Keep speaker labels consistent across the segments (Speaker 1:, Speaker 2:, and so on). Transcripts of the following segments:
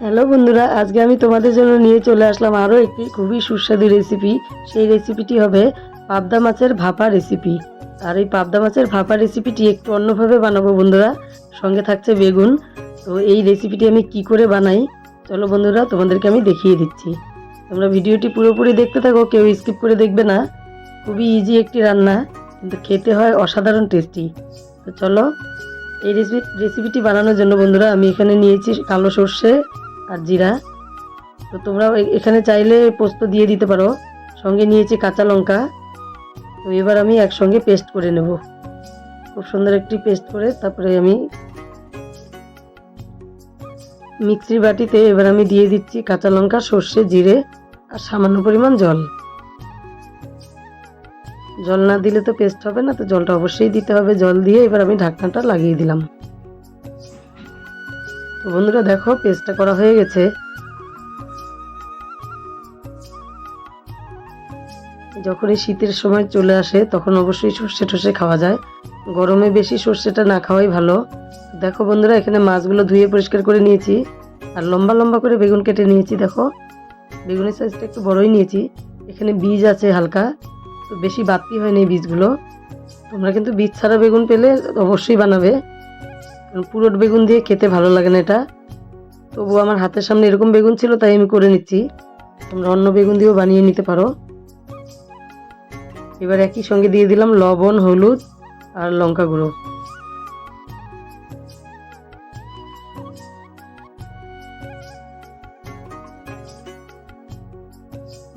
Speaker 1: Hello বন্ধুরা, আজকে আমি তোমাদের জন্য নিয়ে চলে আসলাম আরও একটি খুবই সুস্বাদু রেসিপি সেই রেসিপিটি হবে পাবদা মাছের ভাপা রেসিপি আর এই পাবদা মাছের ভাপা রেসিপিটি একটু অন্যভাবে বানাবো বন্ধুরা, সঙ্গে থাকছে বেগুন। তো এই রেসিপিটি আমি কি করে বানাই, চলো বন্ধুরা, তোমাদেরকে আমি দেখিয়ে দিচ্ছি। তোমরা ভিডিওটি পুরোপুরি দেখতে থাকো, কেউ স্কিপ করে দেখবে না। খুবই ইজি একটি রান্না, কিন্তু খেতে হয় অসাধারণ টেস্টি তো চলো, এই রেসিপি রেসিপিটি বানানোর জন্য বন্ধুরা, আমি এখানে নিয়েছি কালো সর্ষে আর জিরা। তো তোমরা এখানে চাইলে পোস্ত দিয়ে দিতে পারো। সঙ্গে নিয়েছি কাঁচা লঙ্কা। তো এবার আমি একসঙ্গে পেস্ট করে নেব। খুব সুন্দর একটি পেস্ট করে তারপরে আমি মিক্সির বাটিতে এবার আমি দিয়ে দিচ্ছি কাঁচা লঙ্কা, সর্ষে, জিরে আর সামান্য পরিমাণ জল। জল না দিলে তো পেস্ট হবে না, তো জলটা অবশ্যই দিতে হবে। জল দিয়ে এবার আমি ঢাকনাটা লাগিয়ে দিলাম। তো বন্ধুরা দেখো পেস্টটা করা হয়ে গেছে। যখন এই শীতের সময় চলে আসে, তখন অবশ্যই সর্ষে টর্ষে খাওয়া যায়। গরমে বেশি সর্ষেটা না খাওয়াই ভালো। দেখো বন্ধুরা, এখানে মাছগুলো ধুয়ে পরিষ্কার করে নিয়েছি। আর লম্বা লম্বা করে বেগুন কেটে নিয়েছি, দেখো। বেগুনের সাইজটা একটু বড়ই নিয়েছি। এখানে বীজ আছে হালকা। তো বেশি বাড়তি হয়নি বীজগুলো। তোমরা কিন্তু বীজ ছাড়া বেগুন পেলে অবশ্যই বানাবে। পুরোট বেগুন দিয়ে খেতে ভালো লাগে না এটা। তবু আমার হাতের সামনে এরকম বেগুন ছিল, তাই আমি করে নিচ্ছি। তোমরা অন্য বেগুন দিয়েও বানিয়ে নিতে পারো। এবার একই সঙ্গে দিয়ে দিলাম লবণ, হলুদ আর লঙ্কা গুঁড়ো।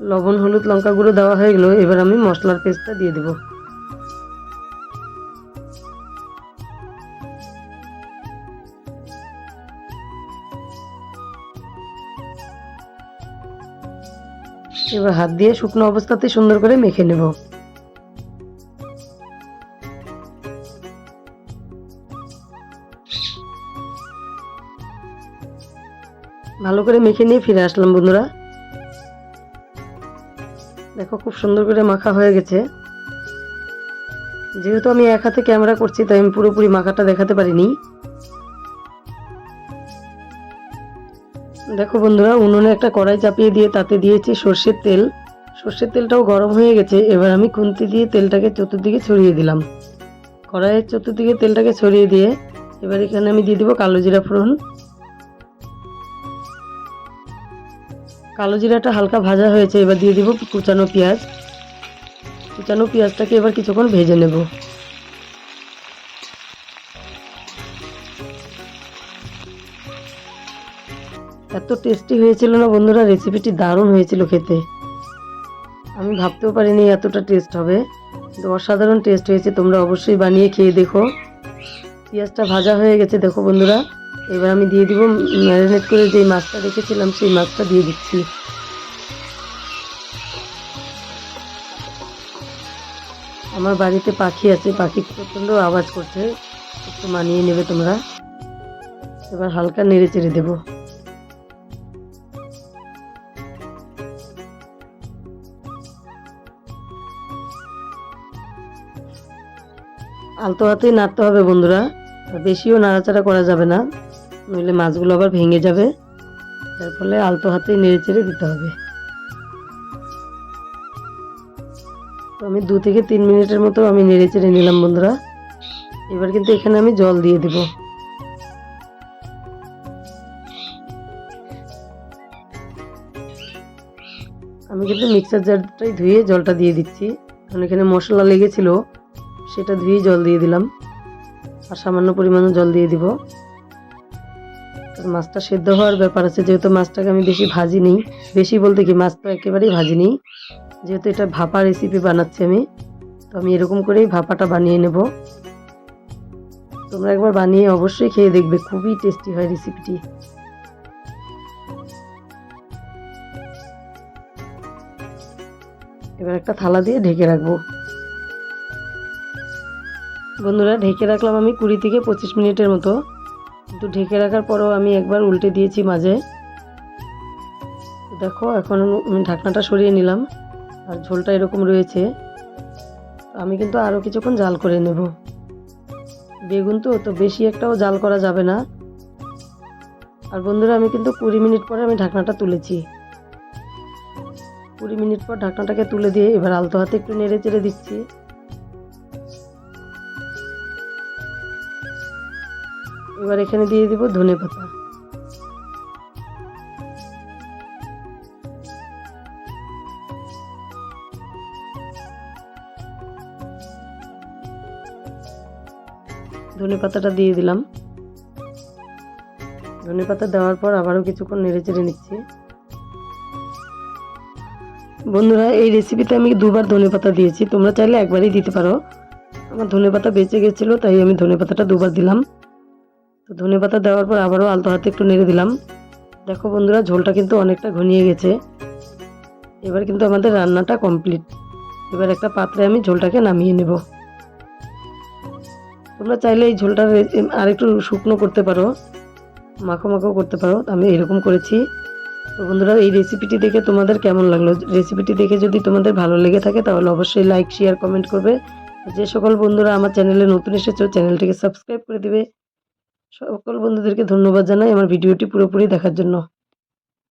Speaker 1: লবণ, হলুদ, লঙ্কা গুঁড়ো দেওয়া হয়ে গেলো। এবার আমি মশলার পেস্টটা দিয়ে দেবো। এবার হাত দিয়ে শুকনো অবস্থাতে সুন্দর করে মেখে নেব। ভালো করে মেখে নিয়ে ফিরে আসলাম বন্ধুরা। দেখো খুব সুন্দর করে মাখা হয়ে গেছে। যেহেতু আমি এক হাতে ক্যামেরা করছি, তাই আমি পুরোপুরি মাখাটা দেখাতে পারিনি। দেখো বন্ধুরা, উনুনে একটা কড়াই চাপিয়ে দিয়ে তাতে দিয়েছি সর্ষের তেল। সর্ষের তেলটাও গরম হয়ে গেছে, এবার আমি খুন্তি দিয়ে তেলটাকে চতুর্দিকে ছড়িয়ে দিলাম। কড়াইয়ের চতুর্দিকে তেলটাকে ছড়িয়ে দিয়ে এবার এখানে আমি দিয়ে দিব কালো জিরা ফোড়ন। কালো জিরাটা হালকা ভাজা হয়েছে, এবার দিয়ে দিব কুচানো পেঁয়াজ। কুচানো পেঁয়াজটাকে এবার কিছুক্ষণ ভেজে নেব। এত টেস্টি হয়েছিল না বন্ধুরা? রেসিপিটি দারুণ হয়েছিল খেতে। আমি ভাবতেও পারিনি এতটা টেস্ট হবে। কিন্তু অসাধারণ টেস্ট হয়েছে। তোমরা অবশ্যই বানিয়ে খেয়ে দেখো। পেঁয়াজটা ভাজা হয়ে গেছে, দেখো বন্ধুরা। এবার আমি দিয়ে দিব ম্যারিনেট করে যেই মাছটা রেখেছিলাম, সেই মাছটা দিয়ে দিচ্ছি। আমার বাড়িতে পাখি আছে, পাখি প্রচণ্ড আওয়াজ করছে। একটু মানিয়ে নেবে তোমরা। এবার হালকা নেড়ে চেড়ে দেবো। আলতো হাতেই নাড়তে হবে বন্ধুরা। আর বেশিও নাড়াচাড়া করা যাবে না। নইলে মাছগুলো আবার ভেঙে যাবে। যার ফলে আলতো হাতেই নেড়ে চেড়ে দিতে হবে। তো আমি দু থেকে তিন মিনিটের মতো আমি নেড়ে চেড়ে নিলাম বন্ধুরা। এবার কিন্তু এখানে আমি জল দিয়ে দেব। আমি কিন্তু মিক্সার জারটাই ধুয়ে জলটা দিয়ে দিচ্ছি। কারণ এখানে মশলা লেগেছিল। সেটা ধুয়ে জল দিয়ে দিলাম। আর সামান্য পরিমাণে জল দিয়ে দিব। মাছটা সেদ্ধ হওয়ার ব্যাপার আছে, যেহেতু মাছটাকে আমি বেশি ভাজি নিই বেশি বলতে কি, মাছ তো একেবারেই ভাজি নিই যেহেতু এটা ভাপা রেসিপি বানাচ্ছি আমি, তো আমি এরকম করেই ভাপাটা বানিয়ে নেব। তোমরা একবার বানিয়ে অবশ্যই খেয়ে দেখবে, খুবই টেস্টি হয় রেসিপিটি এবার একটা থালা দিয়ে ঢেকে রাখব। বন্ধুরা, ঢেকে রাখলাম আমি কুড়ি থেকে পঁচিশ মিনিটের মতো। কিন্তু ঢেকে রাখার পরেও আমি একবার উল্টে দিয়েছি মাঝে। দেখো, এখন আমি ঢাকনাটা সরিয়ে নিলাম, আর ঝোলটা এরকম রয়েছে। আমি কিন্তু আরও কিছুক্ষণ জাল করে নেব। বেগুন তো তো বেশি একটাও জাল করা যাবে না। আর বন্ধুরা, আমি কিন্তু কুড়ি মিনিট পরে আমি ঢাকনাটা তুলেছি। কুড়ি মিনিট পর ঢাকনাটাকে তুলে দিয়ে এবার আলতো হাতে একটু নেড়ে চেড়ে দিচ্ছি। এবার এখানে দিয়ে দিব ধনে পাতা। ধনে পাতাটা দিয়ে দিলাম। ধনে পাতা দেওয়ার পর আবারও কিছুক্ষণ নেড়ে চেড়ে নিচ্ছি। বন্ধুরা, এই রেসিপিতে আমি দুবার ধনে পাতা দিয়েছি। তোমরা চাইলে একবারই দিতে পারো। আমার ধনে পাতা বেঁচে গেছিল, তাই আমি ধনে পাতাটা দুবার দিলাম। তো ধনে পাতা দেওয়ার পর আবারও আলতো হাতে একটু নেড়ে দিলাম। দেখো বন্ধুরা, ঝোলটা কিন্তু অনেকটা ঘনিয়ে গেছে। এবার কিন্তু আমাদের রান্নাটা কমপ্লিট এবার একটা পাত্রে আমি ঝোলটাকে নামিয়ে নেব। তোমরা চাইলে এই ঝোলটা আর একটু শুকনো করতে পারো, মাখো মাখো করতে পারো। আমি এরকম করেছি। তো বন্ধুরা, এই রেসিপিটি দেখে তোমাদের কেমন লাগল? রেসিপিটি দেখে যদি তোমাদের ভালো লেগে থাকে, তাহলে অবশ্যই লাইক শেয়ার কমেন্ট করবে। যে সকল বন্ধুরা আমার চ্যানেলে নতুন এসেছ চ্যানেলটিকে সাবস্ক্রাইব করে দিবে। সকল বন্ধুদেরকে ধন্যবাদ জানাই আমার ভিডিওটি পুরোপুরি দেখার জন্য।